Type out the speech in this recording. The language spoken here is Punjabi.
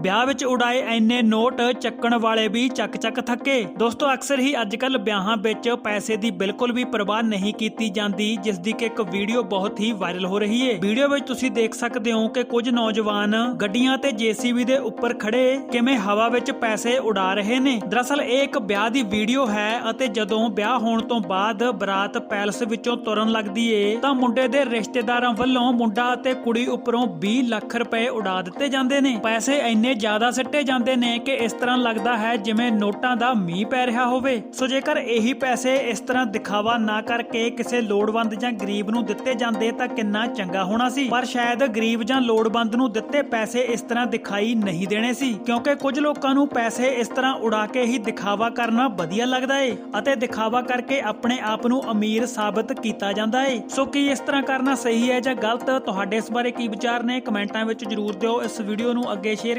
ਵਿਆਹ ਵਿੱਚ ਉਡਾਏ ਐਨੇ ਨੋਟ ਚੱਕਣ ਵਾਲੇ ਵੀ ਚੱਕ ਚੱਕ ਥੱਕੇ। ਦੋਸਤੋ, ਅਕਸਰ ਹੀ ਅੱਜਕੱਲ ਵਿਆਹਾਂ ਵਿੱਚ ਪੈਸੇ ਦੀ ਬਿਲਕੁਲ ਵੀ ਪਰਵਾਹ ਨਹੀਂ ਕੀਤੀ ਜਾਂਦੀ, ਜਿਸ ਦੀ ਕਿ ਇੱਕ ਵੀਡੀਓ ਬਹੁਤ ਹੀ ਵਾਇਰਲ ਹੋ ਰਹੀ ਹੈ ਵੀਡੀਓ ਵਿੱਚ ਤੁਸੀਂ ਦੇਖ ਸਕਦੇ ਹੋ ਕਿ ਕੁਝ ਨੌਜਵਾਨ ਗੱਡੀਆਂ ਤੇ ਜੀਸੀਬੀ ਦੇ ਉੱਪਰ ਖੜੇ ਕਿਵੇਂ ਹਵਾ ਵਿੱਚ ਪੈਸੇ ਉਡਾ ਰਹੇ ਨੇ। ਦਰਅਸਲ, ਇਹ ਇੱਕ ਵਿਆਹ ਦੀ ਵੀਡੀਓ ਹੈ ਅਤੇ ਜਦੋਂ ਵਿਆਹ ਹੋਣ ਤੋਂ ਬਾਅਦ ਬਰਾਤ ਪੈਲਸ ਵਿੱਚੋਂ ਤੁਰਨ ਲੱਗਦੀ ਏ, ਤਾਂ ਮੁੰਡੇ ਦੇ ਰਿਸ਼ਤੇਦਾਰਾਂ ਵੱਲੋਂ ਮੁੰਡਾ ਅਤੇ ਕੁੜੀ ਉੱਪਰੋਂ 20 ਲੱਖ ਰੁਪਏ ਉਡਾ ਦਿੱਤੇ ਜਾਂਦੇ ਨੇ। ਪੈਸੇ ਇੰਨੇ ਜ਼ਿਆਦਾ ਸਿੱਟੇ ਜਾਂਦੇ ਨੇ ਕਿ ਇਸ ਤਰ੍ਹਾਂ ਲੱਗਦਾ ਹੈ ਜਿਵੇਂ ਨੋਟਾਂ ਦਾ ਮੀਂਹ ਪੈ ਰਿਹਾ ਹੋਵੇ। ਸੋ ਜੇਕਰ ਇਹੀ ਪੈਸੇ ਇਸ ਤਰ੍ਹਾਂ ਦਿਖਾਵਾ ਨਾ ਕਰਕੇ ਕਿਸੇ ਲੋੜਵੰਦ ਜਾਂ ਗਰੀਬ ਨੂੰ ਦਿੱਤੇ ਜਾਂਦੇ ਤਾਂ ਕਿੰਨਾ ਚੰਗਾ ਹੋਣਾ ਸੀ। ਪਰ ਸ਼ਾਇਦ ਗਰੀਬ ਜਾਂ ਲੋੜਵੰਦ ਨੂੰ ਦਿੱਤੇ ਪੈਸੇ ਇਸ ਤਰ੍ਹਾਂ ਦਿਖਾਈ ਨਹੀਂ ਦੇਣੇ ਸੀ, ਕਿਉਂਕਿ ਕੁਝ ਲੋਕਾਂ ਨੂੰ ਪੈਸੇ ਇਸ ਤਰ੍ਹਾਂ ਉਡਾ ਕੇ ਹੀ ਦਿਖਾਵਾ ਕਰਨਾ ਵਧੀਆ ਲੱਗਦਾ ਏ ਅਤੇ ਦਿਖਾਵਾ ਕਰਕੇ ਆਪਣੇ ਆਪ ਨੂੰ ਅਮੀਰ ਸਾਬਤ ਕੀਤਾ ਜਾਂਦਾ ਏ। ਸੋ ਕੀ ਇਸ ਤਰ੍ਹਾਂ ਕਰਨਾ ਸਹੀ ਹੈ ਜਾਂ ਗਲਤ? ਤੁਹਾਡੇ ਇਸ ਬਾਰੇ ਕੀ ਵਿਚਾਰ ਨੇ? ਕਮੈਂਟਾਂ ਵਿੱਚ ਜਰੂਰ ਦਿਓ। ਇਸ ਵੀਡੀਓ ਨੂੰ ਅੱਗੇ ਸ਼ੇਅਰ